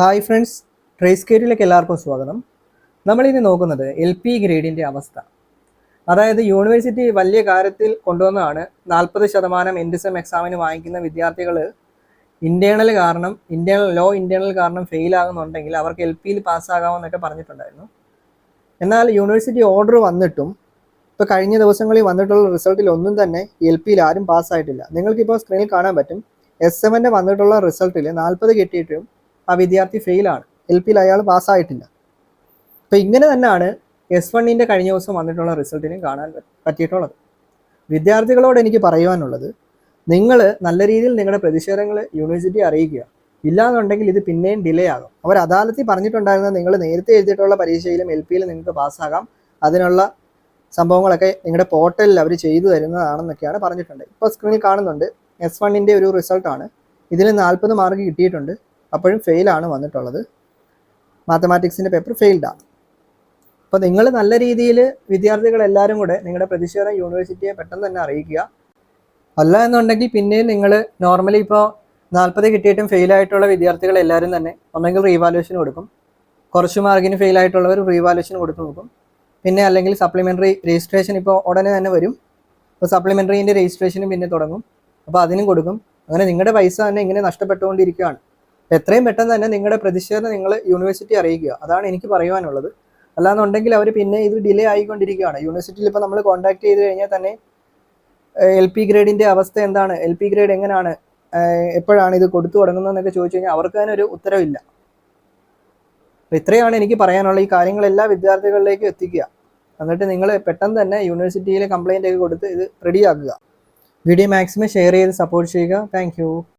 Hi friends trace കേരിലേക്ക് എല്ലാവർക്കും സ്വാഗതം. നമ്മളിനി നോക്കുന്നത് എൽ പി ഗ്രേഡിന്റെ അവസ്ഥ. അതായത് യൂണിവേഴ്സിറ്റി വലിയ കാര്യത്തിൽ കൊണ്ടുവന്നതാണ്. നാൽപ്പത് ശതമാനം എൻഡിസം എക്സാമിന് വാങ്ങിക്കുന്ന വിദ്യാർത്ഥികൾ ഇന്റേണൽ കാരണം ഇന്റേണൽ ലോ ഇന്റേണൽ കാരണം ഫെയിൽ ആകുന്നുണ്ടെങ്കിൽ അവർക്ക് എൽ പിയിൽ പാസ്സാകാമെന്നൊക്കെ പറഞ്ഞിട്ടുണ്ടായിരുന്നു. എന്നാൽ യൂണിവേഴ്സിറ്റി ഓർഡർ വന്നിട്ടും ഇപ്പോൾ കഴിഞ്ഞ ദിവസങ്ങളിൽ വന്നിട്ടുള്ള റിസൾട്ടിൽ ഒന്നും തന്നെ എൽ പിയിൽ ആരും പാസ്സായിട്ടില്ല നിങ്ങൾക്കിപ്പോൾ സ്ക്രീനിൽ കാണാൻ പറ്റും. എസ് എമ്മിന്റെ വന്നിട്ടുള്ള റിസൾട്ടിൽ നാൽപ്പത് കിട്ടിയിട്ടും ആ വിദ്യാർത്ഥി ഫെയിലാണ് എൽ പിയിൽ അയാൾ പാസ്സായിട്ടില്ല അപ്പോൾ ഇങ്ങനെ തന്നെയാണ് എസ് വണ്ണിന്റെ കഴിഞ്ഞ ദിവസം വന്നിട്ടുള്ള റിസൾട്ടിനും കാണാൻ പറ്റിയിട്ടുള്ളത്. വിദ്യാർത്ഥികളോട് എനിക്ക് പറയുവാനുള്ളത് നിങ്ങൾ നല്ല രീതിയിൽ നിങ്ങളുടെ പ്രതിഷേധങ്ങൾ യൂണിവേഴ്സിറ്റി അറിയിക്കുക. ഇല്ലാന്നുണ്ടെങ്കിൽ ഇത് പിന്നെയും ഡിലേ ആകും. അവർ അദാലത്തിൽ പറഞ്ഞിട്ടുണ്ടായിരുന്നത് നിങ്ങൾ നേരത്തെ എഴുതിയിട്ടുള്ള പരീക്ഷയിലും എൽ പിയിലും നിങ്ങൾക്ക് പാസ്സാകാം അതിനുള്ള സംഭവങ്ങളൊക്കെ നിങ്ങളുടെ പോർട്ടലിൽ അവർ ചെയ്തു തരുന്നതാണെന്നൊക്കെയാണ് പറഞ്ഞിട്ടുണ്ട് ഇപ്പോൾ സ്ക്രീനിൽ കാണുന്നുണ്ട്. എസ് വണ്ണിന്റെ ഒരു റിസൾട്ടാണ് ഇതിൽ നാൽപ്പത് മാർക്ക് കിട്ടിയിട്ടുണ്ട്. അപ്പോഴും ഫെയിലാണ് വന്നിട്ടുള്ളത്. മാത്തമാറ്റിക്സിന്റെ പേപ്പർ ഫെയിൽഡാണ് അപ്പോൾ നിങ്ങൾ നല്ല രീതിയിൽ വിദ്യാർത്ഥികൾ എല്ലാവരും കൂടെ നിങ്ങളുടെ പ്രതിഷേധം യൂണിവേഴ്സിറ്റിയെ പെട്ടെന്ന് തന്നെ അറിയിക്കുക. അല്ല എന്നുണ്ടെങ്കിൽ പിന്നെയും നിങ്ങൾ നോർമലി ഇപ്പോൾ നാൽപ്പത് കിട്ടിയിട്ടും ഫെയിലായിട്ടുള്ള വിദ്യാർത്ഥികൾ എല്ലാവരും തന്നെ ഒന്നെങ്കിൽ റീവാലുവേഷൻ കൊടുക്കും. കുറച്ച് മാർക്കിന് ഫെയിലായിട്ടുള്ളവർ റീവാലുവേഷൻ കൊടുത്തു നോക്കും. പിന്നെ അല്ലെങ്കിൽ സപ്ലിമെന്ററി രജിസ്ട്രേഷൻ ഇപ്പോൾ ഉടനെ തന്നെ വരും. അപ്പോൾ സപ്ലിമെന്ററിന്റെ രജിസ്ട്രേഷനും പിന്നെ തുടങ്ങും. അപ്പോൾ അതിനും കൊടുക്കും. അങ്ങനെ നിങ്ങളുടെ പൈസ തന്നെ ഇങ്ങനെ നഷ്ടപ്പെട്ടുകൊണ്ടിരിക്കുകയാണ്. എത്രയും പെട്ടെന്ന് തന്നെ നിങ്ങളുടെ പ്രതിഷേധം നിങ്ങൾ യൂണിവേഴ്സിറ്റി അറിയിക്കുക. അതാണ് എനിക്ക് പറയുവാനുള്ളത്. അല്ലാന്നുണ്ടെങ്കിൽ അവർ പിന്നെ ഇത് ഡിലേ ആയിക്കൊണ്ടിരിക്കുകയാണ്. യൂണിവേഴ്സിറ്റിയിൽ ഇപ്പോൾ നമ്മൾ കോൺടാക്ട് ചെയ്ത് കഴിഞ്ഞാൽ തന്നെ എൽ പി ഗ്രേഡിന്റെ അവസ്ഥ എന്താണ്? എൽ പി ഗ്രേഡ് എങ്ങനെയാണ് എപ്പോഴാണ് ഇത് കൊടുത്തു തുടങ്ങുന്നതെന്നൊക്കെ ചോദിച്ചു കഴിഞ്ഞാൽ അവർക്ക് തന്നെ ഒരു ഉത്തരവില്ല. ഇത്രയാണ് എനിക്ക് പറയാനുള്ള ഈ കാര്യങ്ങളെല്ലാം വിദ്യാർത്ഥികളിലേക്കും എത്തിക്കുക. എന്നിട്ട് നിങ്ങൾ പെട്ടെന്ന് തന്നെ യൂണിവേഴ്സിറ്റിയിൽ കംപ്ലയിന്റ് ഒക്കെ കൊടുത്ത് ഇത് റെഡിയാക്കുക വീഡിയോ മാക്സിമം ഷെയർ ചെയ്ത് സപ്പോർട്ട് ചെയ്യുക. താങ്ക്